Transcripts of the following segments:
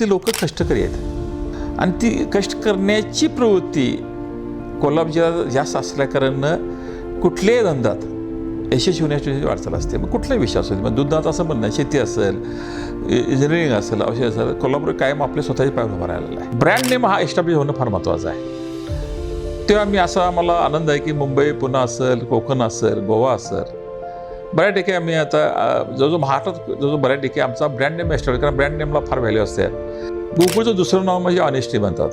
ते लोक कष्टकरी आहेत. आणि ती कष्ट करण्याची प्रवृत्ती कोल्हापूर जिल्ह्यात जास्त असल्याकारणानं कुठल्याही धंद्यात यशस्वी होण्याची वाटचाल असते. मग कुठलाही विषय असेल मग दुधात असं म्हणणं शेती असेल इंजिनिअरिंग असेल औषध असेल कोल्हापूर कायम आपल्या स्वतःच्या पायावर उभा राहिलेला आहे. ब्रँड नेम हा एस्टॅब्लिश होणं फार महत्त्वाचं आहे. तेव्हा मी असा मला आनंद आहे की मुंबई पुणे असेल कोकण असेल गोवा असेल बऱ्यापैकी आम्ही आता अ, जवळजवळ महाराष्ट्रात जवळजवळ बऱ्यापैकी आमचा ब्रँड नेम एस्टॉल कारण ब्रँड नेमला फार व्हॅल्यू असते. गोकुळचं दुसरं नाव म्हणजे ऑनेस्टी म्हणतात.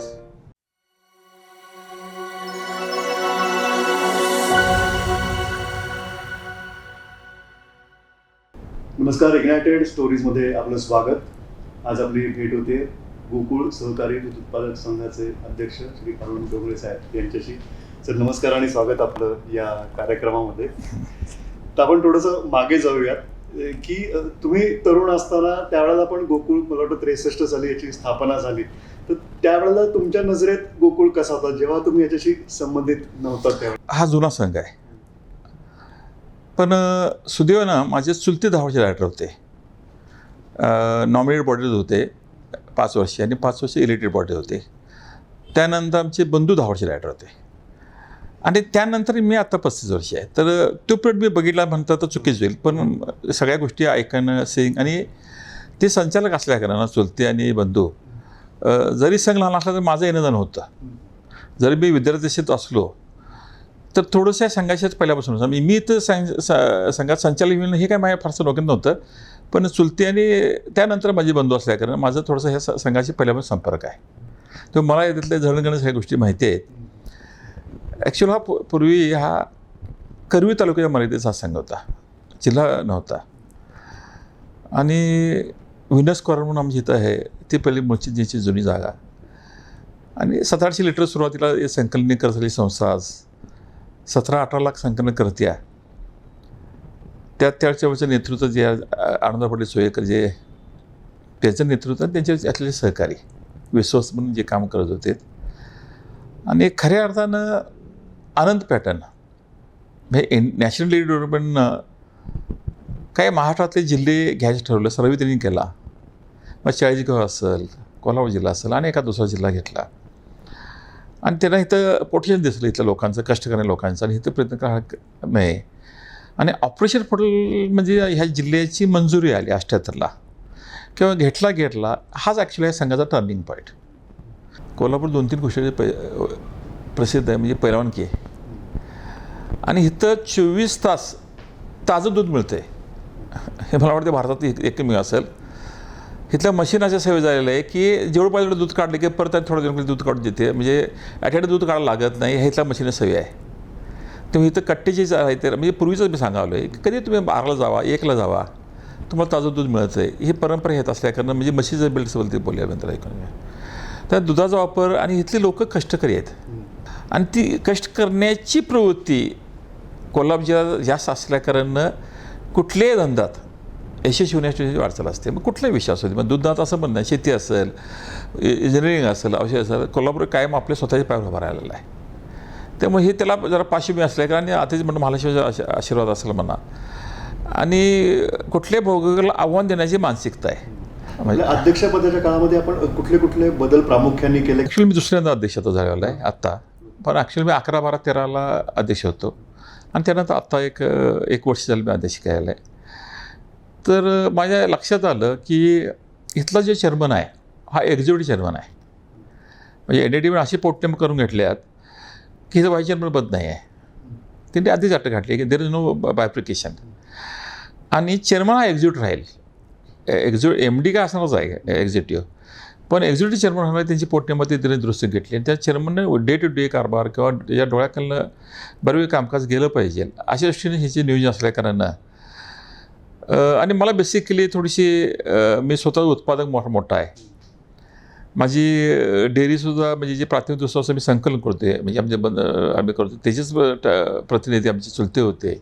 नमस्कार इग्नायटेड स्टोरीजमध्ये आपलं स्वागत. आज आपली भेट होते गोकुळ सहकारी दूध उत्पादक संघाचे अध्यक्ष श्री अरुण डोंगरे साहेब यांच्याशी. सर नमस्कार आणि स्वागत आपलं या कार्यक्रमामध्ये. तर आपण थोडंसं मागे जाऊयात. की तुम्ही तरुण असताना त्यावेळेला पण गोकुळ मला वाटतं त्रेसष्ट साली याची स्थापना झाली. तर त्यावेळेला तुमच्या नजरेत गोकुळ कसा होता? जेव्हा तुम्ही याच्याशी संबंधित नव्हता त्यावेळेला हा जुना संघ आहे. पण सुदैवानं माझे चुलते धावाचे रायटर होते. नॉमिनेट बॉडीज होते पाच वर्षे आणि पाच वर्षे इलेक्टेड बॉडीज होते. त्यानंतर आमचे बंधू धावाचे रायटर होते. आणि त्यानंतर मी आता पस्तीस वर्ष आहे. तर तो पिरियड मी बघितला म्हणता तर चुकीच होईल. पण सगळ्या गोष्टी ऐकणं सिंग आणि ते संचालक असल्या कारणानं चुलते आणि बंधू जरी संघ लहान असला तर माझं येणं जाणं होतं. जरी मी विद्यार्थी असलो तर थोडंसं संघाच्याच पहिल्यापासून होतं. मी मी तर संघ संघात संचालक होणं हे काय माझ्या फारसं डोक्यात नव्हतं. पण चुलती आणि त्यानंतर माझे बंधू असल्या कारण माझं थोडंसं ह्या संघाशी पहिल्यापासून संपर्क आहे. तर मला याच्यातल्या झळगणं सगळ्या गोष्टी माहिती आहेत. ॲक्च्युअल हा पूर्वी हा करवी तालुक्याच्या मर्यादेचा हा संघ होता. जिल्हा नव्हता. आणि विनस कॉर्नर म्हणून आमची इथं आहे ती पहिली मूळची जुनी जागा. आणि सतराशे लिटर सुरुवातीला हे संकलनी करत असलेली संस्था आज. सतरा अठरा लाख संकलन करत्या. त्या त्याच्यावरचं नेतृत्व जे आनंदा आनंद पाटील सोयेकर जे त्याचं नेतृत्व आणि त्यांचे असलेले सहकारी विश्वास म्हणून जे काम करत होते. आणि खऱ्या अर्थानं आनंद पॅटर्न. म्हणजे इन नॅशनल डेव्हलपमेंटनं काही महाराष्ट्रातले जिल्हे घ्यायचं ठरवलं सर्व त्यांनी केला. मग चाळीसगाव असेल कोल्हापूर जिल्हा असेल आणि एका दुसरा जिल्हा घेतला. आणि त्यांना इथं पोटेशन दिसलं इथल्या लोकांचं कष्ट करणाऱ्या लोकांचं आणि इथं प्रयत्न करा नाही आणि ऑपरेशन पोर्टल म्हणजे ह्या जिल्ह्याची मंजुरी आली अठ्ठ्याहत्तरला किंवा घेतला घेतला हाच ॲक्च्युली या संघाचा टर्निंग पॉईंट कोल्हापूर दोन तीन गोष्टी प्रसिद्ध आहे म्हणजे पैलवानकी आहे. आणि इथं चोवीस तास ताजं दूध मिळतं आहे हे मला वाटतं भारतात एकमेव असेल. इथल्या मशीनाच्या सेवा झालेलं आहे की जेवढं पाहिजे तेवढं दूध काढलं की परत थोडं दिवस दूध काढून देते. म्हणजे ॲटॅड दूध काढायला लागत नाही हे इथल्या मशीन सवय आहे. तुम्ही इथं कट्टेची आहे तर म्हणजे पूर्वीचं मी सांगावलं आहे की कधी तुम्ही बाराला जावा एकला जावा तुम्हाला ताजं दूध मिळतं आहे ही परंपरा येत असल्याकारण म्हणजे म्हशीचं बिल्ड बोलते बोलल्यानंतर ऐकून त्या दुधाचा वापर आणि इथली लोक कष्टकरी आहेत. आणि ती कष्ट करण्याची प्रवृत्ती कोल्हापूर जिल्ह्यात जास्त असल्याकारणानं कुठल्याही धंद्यात यशस्वी होण्याची वाटचाल असते. मग कुठलाही विषय असेल मग दुधात असं म्हणणं शेती असेल इंजिनिअरिंग असेल औषध असेल कोल्हापूर कायम आपल्या स्वतःच्या पायावर उभा राहिलेला आहे. त्यामुळे हे त्याला जरा पाशिमी असल्या कारण आताच म्हणणं महालक्ष्मीचा आशी- आशीर्वाद असेल म्हणा. आणि कुठल्याही भोगाला आव्हान देण्याची मानसिकता आहे. म्हणजे अध्यक्षपदाच्या काळामध्ये आपण कुठले कुठले बदल प्रामुख्याने केले? ॲक्च्युली मी दुसऱ्यांदा अध्यक्ष आता झालेला आहे आत्ता. पण ॲक्च्युली मी अकरा बारा तेराला आदेश होतो. आणि त्यानंतर आत्ता एक एक वर्ष झालं मी आदेश केलेला आहे तर माझ्या लक्षात आलं की इथला जे चेअरमन आहे हा एक्झिक्युटिव्ह चेअरमन आहे. म्हणजे एन डी टी अशी पोटनेम करून घेतल्यात की हिचं व्हाईस चेअरमन पद नाही आहे त्यांनी आधीच अटक घातली की देर इज नो बायप्रिकेशन आणि चेअरमन हा एक्झिक्युट राहील. एक्झिक्यु एम डी काय असणारच आहे एक्झिक्युटिव्ह पण एक्झिक्युटिव्ह चेअरमन होणार त्यांची पोटनेमध्ये त्यांनी दुरुस्ती घेतली आणि त्या चेअरमनने डे टू डे कारभार किंवा या डोळ्याखालनं बरं कामकाज गेलं पाहिजे. अशा दृष्टीने ह्याचे नियोजन असल्याकारणानं आणि मला बेसिकली थोडीशी मी स्वतः उत्पादक मोठा मोठा आहे. माझी डेअरीसुद्धा म्हणजे जे प्राथमिक दुसरं मी संकलन करते म्हणजे आमचे बंद आम्ही करतो त्याचेच प्रतिनिधी आमचे चुलते होते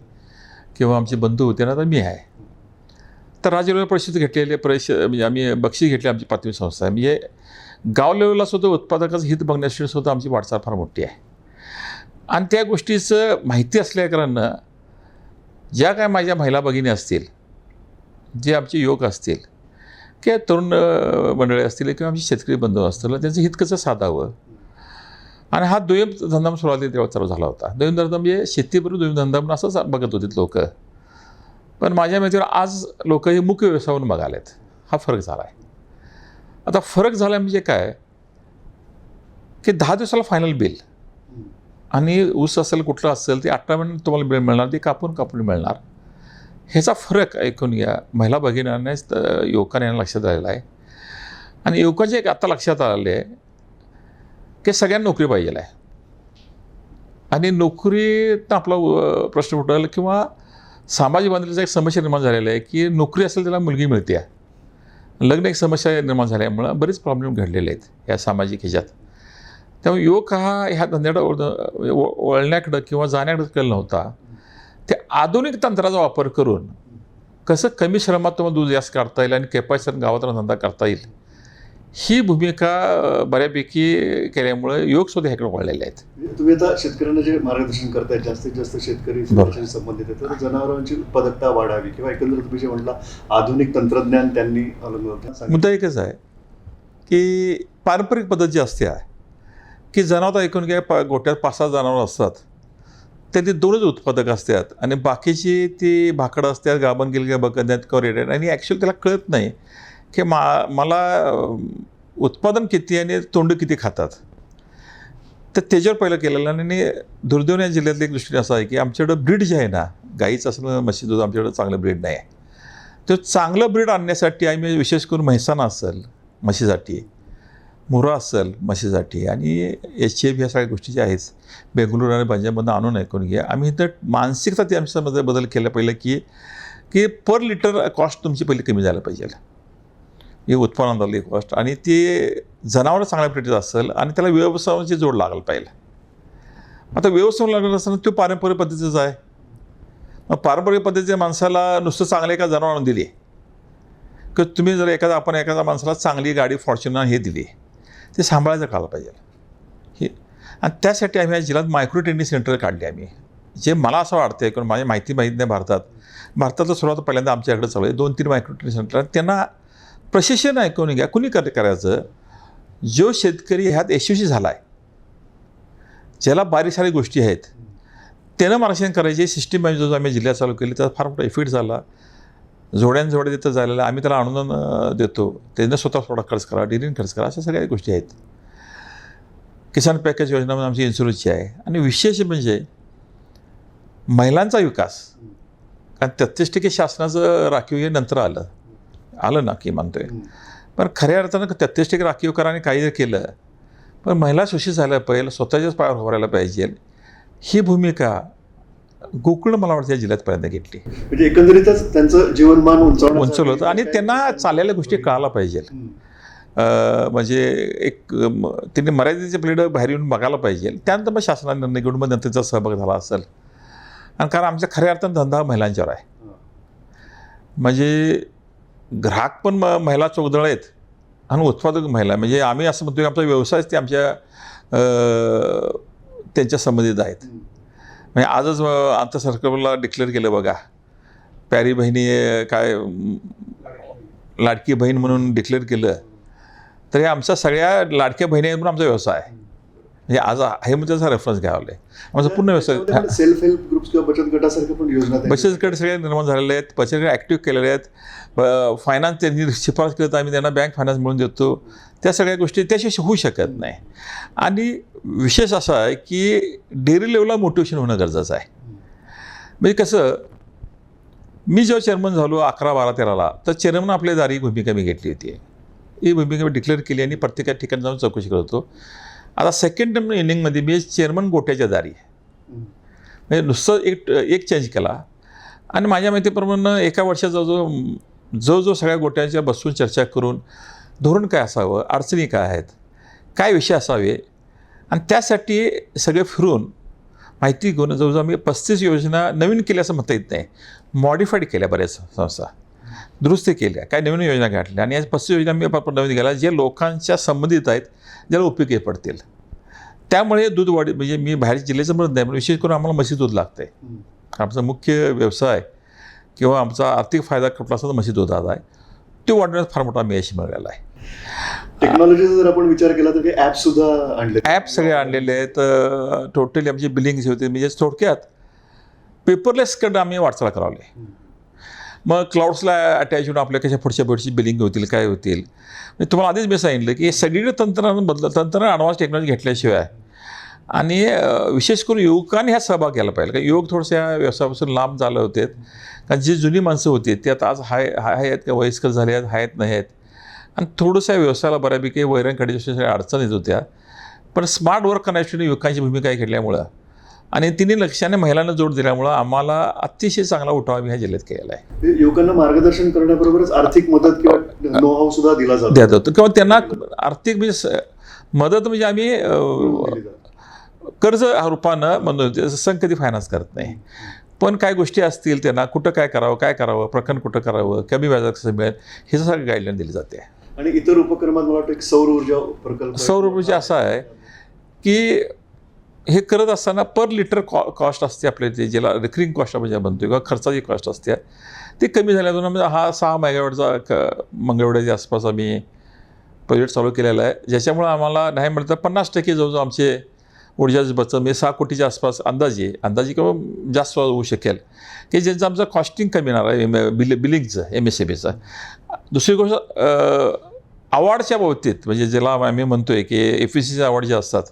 किंवा आमचे बंधू होते ना तर मी आहे. तर राज्य लेवल परिषद घेतलेले परिष म्हणजे आम्ही बक्षीस घेतले आमची प्राथमिक संस्था. आहे म्हणजे गाव लेवलला सुद्धा उत्पादकाचं हित बघण्यासाठी सुद्धा आमची वाटचाल फार मोठी आहे. आणि त्या गोष्टीचं माहिती असल्याकारणानं ज्या काय माझ्या महिला भगिनी असतील जे आमचे युवक असतील किंवा तरुण मंडळी असतील किंवा आमचे शेतकरी बंधू असतील त्यांचं हित कसं साधावं? आणि हा दुय्यम धंदा सुरुवातीला तेव्हा चालू झाला होता. दुय्यम धंदा म्हणजे शेतीबरोबर दुय्यम धंदा म्हणून असंच बघत होते लोक. पण माझ्या माहितीवर आज लोक हे मुख्य व्यवसाय म्हणून आहेत हा फरक झाला आहे आता फरक झाला म्हणजे काय? की दहा दिवसाला फायनल बिल आणि ऊस असेल कुठलं असेल ते अठरा महिने तुम्हाला बिल मिळणार ते कापून कापून मिळणार. ह्याचा फरक ऐकून घ्या महिला भगिनींनाच त- यांना लक्षात आलेला आहे. आणि युवकांचे एक आता लक्षात आलेले आहे की सगळ्यांना नोकरी पाहिजे आहे. आणि नोकरीत आपला प्रश्न उठेल किंवा सामाजिक बांधलीचा एक समस्या निर्माण झालेला आहे की नोकरी असेल त्याला मुलगी मिळते. लग्न एक समस्या निर्माण झाल्यामुळं बरेच प्रॉब्लेम घडलेले आहेत या सामाजिक ह्याच्यात. त्यामुळे युवक हा ह्या धंद्याकडं ओळ वळण्याकडं किंवा जाण्याकडं कल नव्हता. ते आधुनिक तंत्राचा वापर करून कसं कमी श्रमात तुम्हाला दूध जास्त काढता येईल आणि कॅपॅसिटी गावात धंदा करता येईल? ही भूमिका बऱ्यापैकी केल्यामुळे युवकसुद्धा ह्याकडे वळलेले आहेत. म्हणजे तुम्ही आता शेतकऱ्यांना जे मार्गदर्शन करतायत जास्तीत जास्त शेतकरी संबंधित आहे तर जनावरांची उत्पादकता वाढावी किंवा एकंदर तुम्ही जे म्हटला आधुनिक तंत्रज्ञान त्यांनी सांगितलं. मुद्दा एकच आहे की पारंपरिक पद्धत जी असते आहे की जनावर ऐकून घ्या पा गोट्यात पाच सहा जनावर असतात त्यातली दोनच उत्पादक असतात आणि बाकीची ती भाकडं असतात गाभण गेली का बघण्यात किंवा रेड्यात आणि ॲक्च्युअली त्याला कळत नाही की मा मला उत्पादन किती आणि तोंड किती खातात? तर त्याच्यावर पहिलं केलेलं आणि दुर्दैव या एक दृष्टीने असं आहे की आमच्याकडं ब्रीड जे आहे ना गाईचं असलं म्हशी दूध आमच्याकडं चांगलं ब्रीड नाही आहे. तर चांगलं ब्रीड आणण्यासाठी आम्ही विशेष करून म्हैसाना असेल म्हशीसाठी मुरा असेल म्हशीसाठी आणि एच एफ ह्या सगळ्या गोष्टी ज्या आहेत बेंगळूर आणि पंजाबमधून आणून ऐकून घ्या. आम्ही इथं मानसिकता ती आमच्यामध्ये बदल केला पाहिजे की की पर लिटर कॉस्ट तुमची पहिली कमी झाला पाहिजे. ही उत्पन्नातली कॉस्ट आणि ते जनावरं चांगल्या प्रतीचं असेल आणि त्याला व्यवसायाची जोड लागलं पाहिजे. आता व्यवसाय लागणार असताना तो पारंपरिक पद्धतीचाच आहे. मग पारंपरिक पद्धतीच्या माणसाला नुसतं चांगलं एका जनावरांना दिली. की तुम्ही जर एखादा आपण एखाद्या माणसाला चांगली गाडी फॉर्च्युनर हे दिली ते सांभाळायचं काला पाहिजे. हे आणि त्यासाठी आम्ही या जिल्ह्यात मायक्रो ट्रेनिंग सेंटर काढले आम्ही. जे मला असं वाटतं कारण माझी माहिती माहीत नाही भारतात. भारतातलं सुरुवात पहिल्यांदा आमच्याकडे चालू आहे. दोन तीन मायक्रो ट्रेनिंग सेंटर त्यांना प्रशिक्षण ऐकून घ्या. कुणी कर करायचं? जो शेतकरी ह्यात यशस्वी झाला आहे ज्याला बारीक सारी गोष्टी आहेत त्यानं मार्गदर्शन करायची सिस्टीम जो आम्ही जिल्ह्यात चालू केली त्याचा फार मोठा इफेक्ट झाला. जोड्यान तिथं झालेला आम्ही त्याला अनुदान देतो. त्यांना स्वतः थोडा खर्च करा डिलिंग खर्च करा अशा सगळ्या गोष्टी आहेत. किसान पॅकेज योजना म्हणून आमची इन्शुरन्सची आहे. आणि विशेष म्हणजे महिलांचा विकास. कारण तेहतीस टक्के शासनाचं राखीव हे नंतर आलं. आलं ना की म्हणतोय. हम्म. पण खऱ्या अर्थानं तेहतीस टक्के राखीव कराने काही जर केलं पण महिला सुशिक्षित झाल्या पाहिजे स्वतःच्याच पायावर उभारायला पाहिजे. ही भूमिका गोकुळ मला वाटतं या जिल्ह्यात पर्यंत घेतली. म्हणजे एकंदरीतच त्यांचं जीवनमान उंचवलं होतं आणि त्यांना चाललेल्या गोष्टी कळायला पाहिजे. म्हणजे एक म, त्यांनी मर्यादेच्या प्लेड बाहेर येऊन बघायला पाहिजे. त्यानंतर मग शासनाने निर्णय घेऊन मग त्यांचा सहभाग झाला असेल. आणि कारण आमच्या खऱ्या अर्थानं धंदा महिलांच्यावर आहे. म्हणजे ग्राहक पण म महिला चौधळ आहेत. आणि उत्पादक महिला. म्हणजे आम्ही असं म्हणतो की आमचा व्यवसायच ते आमच्या त्यांच्या संबंधित आहेत. म्हणजे आजच आंतर सरकारला डिक्लेअर केलं बघा. प्यारी बहिणी काय लाडकी बहीण म्हणून डिक्लेअर केलं. तर हे आमचा सगळ्या लाडक्या बहिणी म्हणून आमचा व्यवसाय आहे. म्हणजे आज हे म्हणजे त्याचा रेफरन्स घ्यावा लागेल. आमचा पूर्ण व्यवसाय सेल्फ हेल्प ग्रुप्स किंवा बचत गटासारख्या पण योजना बचत गट सगळे निर्माण झालेले आहेत बचत गट ॲक्टिव्ह केलेले आहेत. फायनान्स त्यांनी शिफारस केलं तर आम्ही त्यांना बँक फायनान्स मिळून देतो. त्या सगळ्या गोष्टी त्याशिवाय होऊ शकत नाही. आणि विशेष असा आहे की डेअरी लेवलला मोटिवेशन होणं गरजेचं आहे. म्हणजे कसं मी जेव्हा चेअरमन झालो अकरा बारा तेराला तर चेअरमन आपल्या दारी भूमिका मी घेतली होती. ही भूमिका मी डिक्लेअर केली आणि प्रत्येक ठिकाणी जाऊन चौकशी करत होतो. आता सेकंड इनिंगमध्ये मी चेअरमन गोट्याच्या दारी आहे. म्हणजे नुसतं एक एक चेंज केला. आणि माझ्या माहितीप्रमाणे एका वर्षाचा जो जो जो सगळ्या गोट्यांच्या बसून चर्चा करून धोरण काय असावं अडचणी काय आहेत काय विषय असावे आणि त्यासाठी सगळे फिरून माहिती घेऊन जवळजवळ आम्ही पस्तीस योजना नवीन केल्या असं म्हणता येत नाही. मॉडिफाईड केल्या बऱ्याच संस्था. दुरुस्ती केल्या. काय नवीन योजना गाठल्या आणि या पस्तीस योजना मी नवीन केल्या. जे लोकांच्या संबंधित आहेत ज्याला उपयोगी पडतील. त्यामुळे दूध वाढी म्हणजे मी बाहेरच्या जिल्ह्याचं म्हणत नाही पण विशेष करून आम्हाला म्हशी दूध लागते. आमचा मुख्य व्यवसाय किंवा आमचा आर्थिक फायदा कुठला असतो तर म्हशी दुधाचा आहे. ते वाढवण्यात फार मोठा यश मिळालेला आहे. टेक्नॉलॉजीचा जर आपण विचार केला तर काही ॲप सुद्धा आणले ॲप सगळे आणलेले आहेत. टोटली आमची बिलिंग जे होते म्हणजे थोडक्यात पेपरलेसकडे आम्ही वाटचाल करावले मग क्लाउड्सला अटॅच होऊन आपल्या कशा पुढच्या पुढची बिलिंग होतील काय होतील? मी तुम्हाला आधीच मी सांगितलं की हे सगळीकडे तंत्रज्ञान बदल तंत्रज्ञान ॲडव्हान्स टेक्नॉलॉजी घेतल्याशिवाय आणि विशेष करून युवकांनी ह्या सहभाग घ्यायला पाहिजे. कारण युवक थोडंसं ह्या व्यवसायापासून लांब झाले होते. कारण जी जुनी माणसं होती ते आता आज हाय हाय आहेत का? वयस्कर झाले आहेत आहेत नाही आहेत? आणि थोडंसं या व्यवसायाला बऱ्यापैकी वैरणकडे सगळ्या अडचणी येत होत्या. पण स्मार्ट वर्क करण्यासाठी युवकांची भूमिका घेतल्यामुळं आणि तिन्ही लक्षाने महिलांना जोड दिल्यामुळं आम्हाला अतिशय चांगला उठाव आम्ही ह्या जिल्ह्यात केलेला आहे. हे युवकांना मार्गदर्शन करण्याबरोबरच आर्थिक मदत किंवा सुद्धा दिला जातो. किंवा त्यांना आर्थिक म्हणजे मदत म्हणजे आम्ही. कर्ज रूपानं म्हणतो संघ कधी फायनान्स करत नाही. पण काय गोष्टी असतील त्यांना कुठं काय करावं काय करावं प्रकरण कुठं करावं कमी व्याजात कसं मिळेल हे सगळं गाईडलाईन दिली जाते. आणि इतर उपक्रमात मला वाटतं सौर ऊर्जा प्रकल्प. सौर ऊर्जा असा आहे की हे करत असताना पर लिटर कॉ कॉस्ट असते आपल्या ते ज्याला रिकरिंग कॉस्ट आपण ज्या म्हणतो किंवा खर्चाची कॉस्ट असते. ती कमी झाल्यातून म्हणजे हा सहा मेगावॅटचा क मंगळवड्याच्या आसपास आम्ही प्रोजेक्ट चालू केलेला आहे. ज्याच्यामुळं आम्हाला नाही म्हणतं पन्नास टक्के जवळजवळ आमचे ऊर्जाची बचत म्हणजे सहा कोटीच्या आसपास अंदाजे अंदाजे किंवा जास्त होऊ शकेल. की ज्यांचं आमचं कॉस्टिंग कमी येणार आहे एम बिल बिलिंगचं एम एस सी बीचं दुसरी गोष्ट अवॉर्डच्या बाबतीत म्हणजे ज्याला आम्ही म्हणतो आहे की एफ ई सीचे अवॉर्ड जे असतात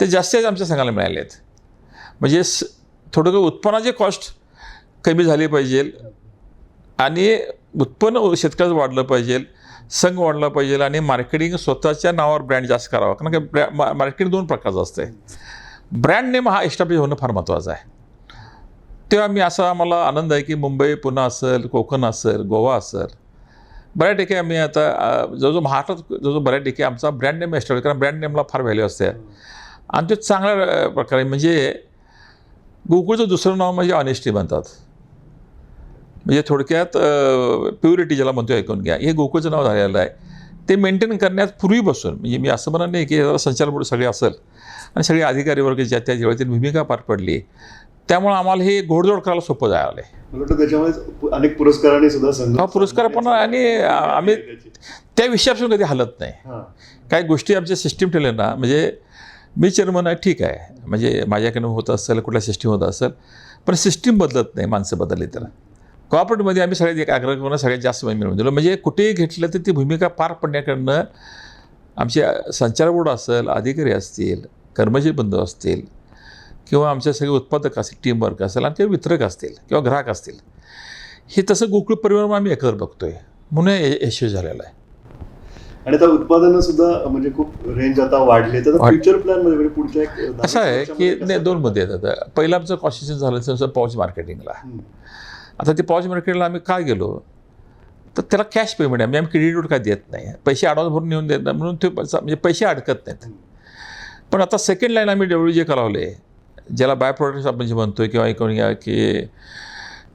ते जास्तीत आमच्या संघाला मिळाले आहेत. म्हणजे स थोडं काही उत्पन्नाचे कॉस्ट कमी झाली पाहिजे आणि उत्पन्न शेतकऱ्याचं वाढलं पाहिजे संघ वाढला पाहिजे आणि मार्केटिंग स्वतःच्या नावावर ब्रँड जास्त करावा. कारण का ब्रॅ मा मार्केटिंग दोन प्रकारचं असते ब्रँड नेम हा एस्टॅब्लिश होणं फार महत्त्वाचं आहे. तेव्हा मी असा आम्हाला आनंद आहे की मुंबई पुणे असेल कोकण असेल गोवा असेल बऱ्यापैकी आम्ही आता जवळजवळ महाराष्ट्रात जवळजवळ ठिकाणी आमचा ब्रँड नेम एस्टॅब्लिश कारण ब्रँड नेमला फार व्हॅल्यू असते. आणि ते चांगल्या प्रकारे म्हणजे गोकुळचं दुसरं नाव म्हणजे ऑनेस्टी म्हणतात. म्हणजे थोडक्यात प्युरिटी ज्याला म्हणतो ऐकून घ्या. हे गोकुळचं नाव झालेलं आहे. ते मेंटेन करण्यात पूर्वीपासून म्हणजे मी असं म्हणत नाही की याला संचार बोर्ड सगळे असेल आणि सगळे अधिकारी वर्ग ज्या त्या त्यांनी भूमिका पार पडली त्यामुळं आम्हाला हे घोडदौड करायला सोपं जायला आलं आहे त्याच्यामुळे अनेक पुरस्कारांनी सुद्धा हा पुरस्कार पण आणि आम्ही त्या विषयापासून कधी हलत नाही. काही गोष्टी आमच्या सिस्टीम ठेवल्या ना म्हणजे मी चेअरमन आहे ठीक आहे. म्हणजे माझ्याकडनं होत असेल कुठल्या सिस्टीम होत असेल पण सिस्टीम बदलत नाही माणसं बदलली तर. कॉपरेटमध्ये आम्ही सगळ्यात एक आग्रह करून सगळ्यात जास्त मिळून मिळवून दिलो. म्हणजे कुठेही घेतलं तर ती भूमिका पार पडण्याकडनं आमचे संचार बोर्ड असेल अधिकारी असतील कर्मचारी बंधू असतील किंवा आमचे सगळे उत्पादक असतील टीमवर्क असेल आमचे वितरक असतील किंवा ग्राहक असतील. हे तसं गोकुळ परिवार आम्ही एकत्र आहे म्हणून यशस्वी झालेलं आहे. आणि आता उत्पादनं सुद्धा म्हणजे खूप रेंज आता वाढली. तर फ्युचर प्लॅनमध्ये म्हणजे पुढच्या एक असं आहे की नाही दोन मध्ये येतात आता. पहिलं आमचं कॉन्स्टिट्यूशन झालं तसं पाऊच मार्केटिंगला. आता ते पाऊच मार्केटला आम्ही काय गेलो? तर त्याला कॅश पेमेंट आहे. म्हणजे आम्ही क्रेडिट काय देत नाही. पैसे ॲडव्हान्स भरून नेऊन देत नाही. म्हणून ते म्हणजे पैसे अडकत नाहीत. पण आता सेकंड लाईन आम्ही डब्ल्यू जे करावले. ज्याला बाय प्रोडक्ट्स आपण जे म्हणतो किंवा घ्या की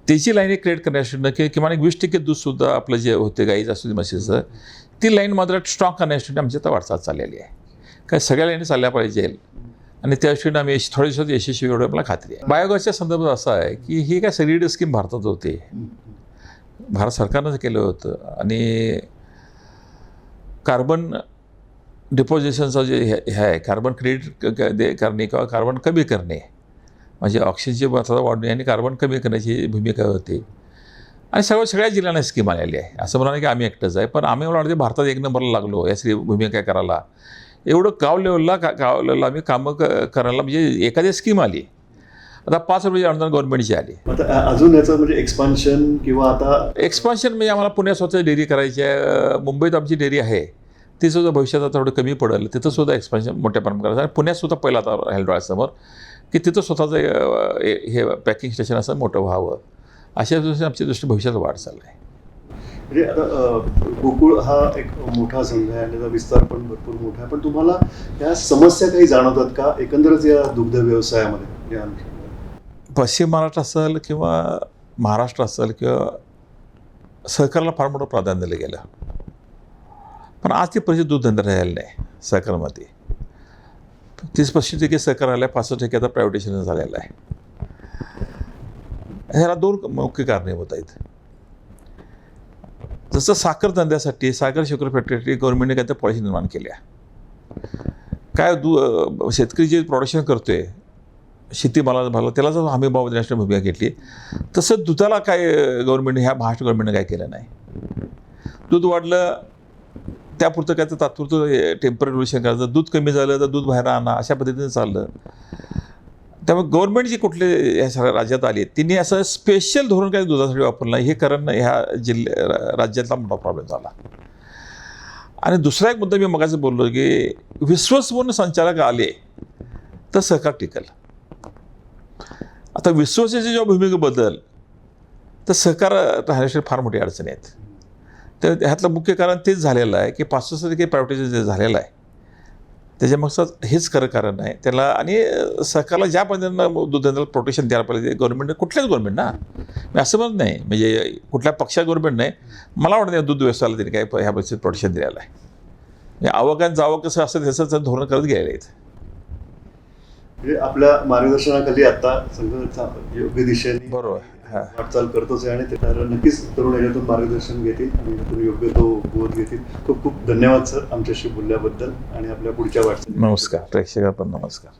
त्याची लाईन एक क्रिएट करण्यासाठी की किमान एक वीस टक्के दूधसुद्धा आपलं जे होते गाईचं असू दे म्हशीचं ती लाईन मात्र स्ट्रॉंग करण्यासाठी आमची आता वाटचाल चाललेली आहे. काय सगळ्या लाईनी चालल्या पाहिजे. आणि त्या दृष्टीने आम्ही यश- थोड्या दिवसात यशस्वी एवढं मला खात्री आहे. बायोगॅसच्या संदर्भात असं आहे की ही काय सगळी स्कीम भारतात होते. भारत सरकारनं केलं होतं. आणि कार्बन डिपॉझिशनचा जे हे आहे कार्बन क्रेडिट दे करणे किंवा कार्बन कमी करणे. म्हणजे ऑक्सिजनची वाढणे आणि कार्बन कमी करण्याची भूमिका होती. आणि सर्व सगळ्या जिल्ह्यांना स्कीम आलेली आहे. असं म्हणा की आम्ही एकटंच आहे. पण आम्ही मला वाटते भारतात एक नंबरला लागलो. याची भूमिका करायला? एवढं गाव लेवलला का गाव लेवलला आम्ही कामं क करायला म्हणजे एखादी स्कीम आली. आता पाच रुपयाची अनुदान गव्हर्नमेंटची आली. अजून याचं म्हणजे एक्सपान्शन किंवा आता एक्सपान्शन म्हणजे आम्हाला पुण्यात स्वतः डेअरी करायची आहे. मुंबईत आमची डेअरी आहे. ती सुद्धा भविष्यात आता थोडं कमी पडेल. तिथं सुद्धा एक्सपान्शन मोठ्या प्रमाणात करायचं. आणि पुण्यात सुद्धा पहिला आता राहील डोळ्यासमोर की तिथं स्वतःचं हे पॅकिंग स्टेशन असं मोठं व्हावं. अशा दृष्टीने आमच्या दृष्टी भविष्यात वाढ चालली आहे म्हणजे आता गोकुळ हा एक मोठा संघ आहे आणि त्याचा विस्तार पण भरपूर मोठा आहे. पण तुम्हाला या समस्या काही जाणवतात का? एकंदरच या दुग्ध व्यवसायामध्ये या पश्चिम महाराष्ट्र असेल किंवा महाराष्ट्र असेल किंवा सहकाराला फार मोठं प्राधान्य दिलं गेलं. पण आज ती परिस्थिती दूधधंदा राहिलेली नाही सहकारमध्ये तीस पस्तीस टक्के सहकार आलं आहे पासष्ट टक्के आता प्रायव्हेटेशन झालेलं आहे. ह्याला दोन मुख्य कारणे होत आहेत. जसं साखर धंद्यासाठी साखर शुक्र फॅक्टरीसाठी गव्हर्नमेंटने काहीतरी पॉलिसी निर्माण केल्या काय दू शेतकरी जे प्रोडक्शन करतोय शेतीमाला भाला त्याला जर हमी भाव देण्याची भूमिका घेतली तसं दुधाला काय गव्हर्नमेंटने ह्या महाराष्ट्र गव्हर्नमेंटने काय केलं नाही. दूध वाढलं त्यापुरतं काय तर तात्पुरतं टेंपररी सोल्युशन करायचं. दूध कमी झालं तर दूध बाहेर आणा अशा पद्धतीने चाललं. त्यामुळे गव्हर्नमेंट जे कुठले ह्या सगळ्या राज्यात आली तिने असं स्पेशल धोरण काही दुधासाठी वापरलं नाही. हे कारण ह्या जिल्ह्या राज्यातला मोठा प्रॉब्लेम झाला. आणि दुसरा एक मुद्दा मी मगाचं बोललो की विश्वसपूर्ण संचालक आले तर सहकार टिकल. आता विश्वासाची जेव्हा भूमिका बदल तर सहकार राहण्यासाठी फार मोठी अडचणी आहेत. तर ह्यातलं मुख्य कारण तेच झालेलं आहे की पाचशे टक्के प्रायव्हेटायझेशन जे झालेलं आहे त्याच्यामागचं हेच खरं कारण आहे. त्याला आणि सरकारला ज्या पद्धतीनं दुधाला प्रोटेक्शन द्यायला पाहिजे गव्हर्नमेंट कुठल्याच गव्हर्नमेंट ना. मी असं म्हणत नाही म्हणजे कुठल्या पक्षा गव्हर्नमेंट नाही मला वाटतं या दूध व्यवसायाला त्यांनी काय ह्या परिस्थितीत प्रोटेक्शन द्यायला आहे. म्हणजे आवकान जावं कसं असं त्याचं धोरण करत घ्यायला म्हणजे आपल्या मार्गदर्शनाखाली आता योग्य दिशेने बरोबर. वाटचाल करतोच आहे आणि ते नक्कीच तरुण याच्यातून मार्गदर्शन घेतील आणि यातून योग्य तो बोध घेतील. खूप खूप धन्यवाद सर आमच्याशी बोलल्याबद्दल आणि आपल्या पुढच्या वाटचाली नमस्कार. प्रेक्षकांना पण नमस्कार.